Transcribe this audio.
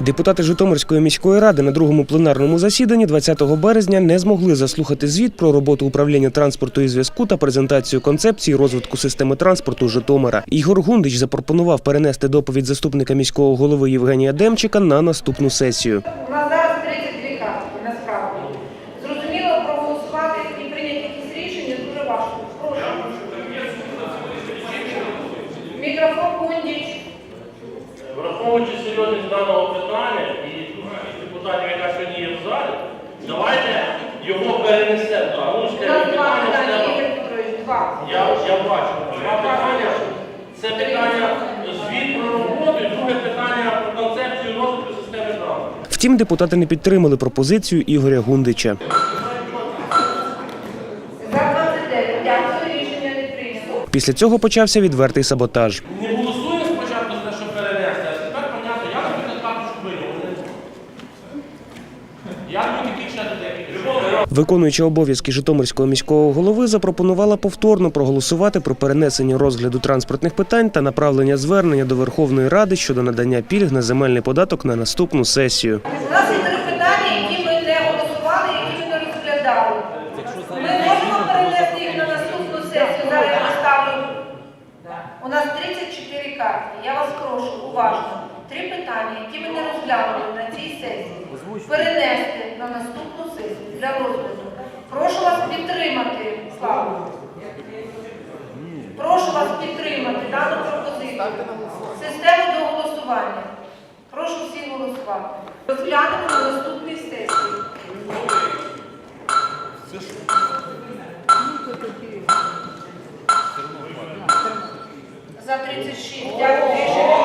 Депутати Житомирської міської ради на другому пленарному засіданні 20 березня не змогли заслухати звіт про роботу управління транспорту і зв'язку та презентацію концепції розвитку системи транспорту Житомира. Ігор Гундич запропонував перенести доповідь заступника міського голови Євгенія Демчика на наступну сесію. У зараз 32 картки, насправді. Зрозуміло, проголосувати і прийняти якісь рішення дуже важко. Мікрофон Гундіч. Враховуючи серйозність даного питання і депутатів, яка сьогодні є в залі, давайте його перенесемо. Тому У що нас питання питання, треба- Ігор Петрович, два. Я, я бачу. Два питання. Це питання звіт про роботу і друге питання про концепцію розвитку системи транспорту. Втім, депутати не підтримали пропозицію Ігоря Гундича. За 29. Дякую, рішення не прийнято. Після цього почався відвертий саботаж. Не Виконуючи обов'язки Житомирського міського голови, запропонувала повторно проголосувати про перенесення розгляду транспортних питань та направлення звернення до Верховної Ради щодо надання пільг на земельний податок на наступну сесію. У нас є три питання, які ми не голосували, які ми не розглядали. Ми можемо перенести їх на наступну сесію. У нас 34 картки. Я вас прошу уважно. Три питання, які ми не розглянули на цій сесії, на наступну сесію для розгляду. Прошу вас підтримати, Слава. Прошу вас підтримати дану пропозицію. Систему до голосування. Прошу всіх голосувати. Розглянемо на наступній сесії. За 36. Дякую.